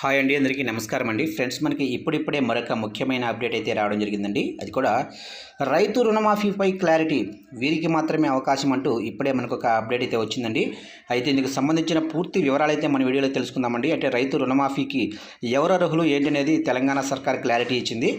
Hi అండి అందరికీ నమస్కారం అండి. ఫ్రెండ్స్ మనకి ఇప్పుడిప్పుడే మరొక ముఖ్యమైన అప్డేట్ అయితే రావడం జరిగిందండి. అది కూడా రైతు రుణమాఫీపై క్లారిటీ వీరికి మాత్రమే అవకాశం అంటూ ఇప్పుడే మనకు ఒక అప్డేట్ అయితే వచ్చిందండి. అయితే ఇందుకు సంబంధించిన పూర్తి వివరాలు అయితే మన వీడియోలో తెలుసుకుందామండి. అంటే రైతు రుణమాఫీకి ఎవరు అర్హులు ఏంటనేది తెలంగాణ సర్కార్ క్లారిటీ ఇచ్చింది.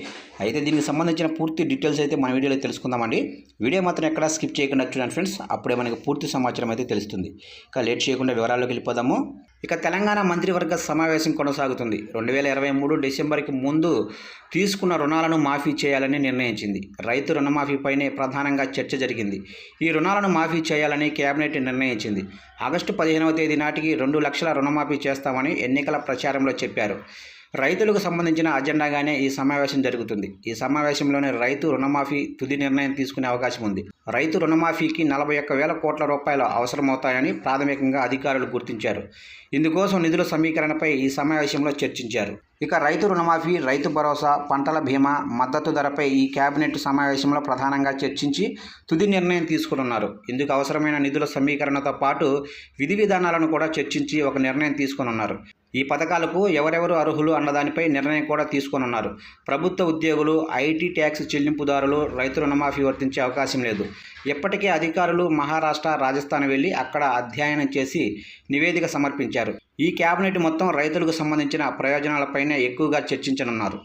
అయితే దీనికి సంబంధించిన పూర్తి డీటెయిల్స్ అయితే మన వీడియోలో తెలుసుకుందామండి. వీడియో మాత్రం ఎక్కడా స్కిప్ చేయకుండా చూడండి ఫ్రెండ్స్. అప్పుడే మనకు పూర్తి సమాచారం అయితే తెలుస్తుంది. ఇక లేట్ చేయకుండా వివరాల్లోకి వెళ్ళిపోదాము. ఇక తెలంగాణ మంత్రివర్గ సమావేశం కొనసాగుతుంది. రెండు వేల ఇరవై మూడు డిసెంబర్కి ముందు తీసుకున్న రుణాలను మాఫీ చేయాలని నిర్ణయించింది. రైతు రుణమాఫీపైనే ప్రధానంగా చర్చ జరిగింది. ఈ రుణాలను మాఫీ చేయాలని కేబినెట్ నిర్ణయించింది. ఆగస్టు పదిహేనవ తేదీ నాటికి రెండు లక్షల రుణమాఫీ చేస్తామని ఎన్నికల ప్రచారంలో చెప్పారు. రైతులకు సంబంధించిన అజెండాగానే ఈ సమావేశం జరుగుతుంది. ఈ సమావేశంలోనే రైతు రుణమాఫీ తుది నిర్ణయం తీసుకునే అవకాశం ఉంది. రైతు రుణమాఫీకి నలభై ఒక్క వేల కోట్ల రూపాయలు అవసరమవుతాయని ప్రాథమికంగా అధికారులు గుర్తించారు. ఇందుకోసం నిధుల సమీకరణపై ఈ సమావేశంలో చర్చించారు. ఇక రైతు రుణమాఫీ రైతు భరోసా పంటల బీమా మద్దతు ధరపై ఈ కేబినెట్ సమావేశంలో ప్రధానంగా చర్చించి తుది నిర్ణయం తీసుకున్నారు ఇందుకు అవసరమైన నిధుల సమీకరణతో పాటు విధి విధానాలను కూడా చర్చించి ఒక నిర్ణయం తీసుకున్నారు ఈ పథకాలకు ఎవరెవరు అర్హులు అన్నదానిపై నిర్ణయం కూడా తీసుకోనున్నారు. ప్రభుత్వ ఉద్యోగులు ఐటీ ట్యాక్స్ చెల్లింపుదారులు రైతు రుణమాఫీ వర్తించే అవకాశం లేదు. ఇప్పటికే అధికారులు మహారాష్ట్ర రాజస్థాన్ వెళ్ళి అక్కడ అధ్యయనం చేసి నివేదిక సమర్పించారు. ఈ కేబినెట్ మొత్తం రైతులకు సంబంధించిన ప్రయోజనాలపైనే ఎక్కువగా చర్చించనున్నారు.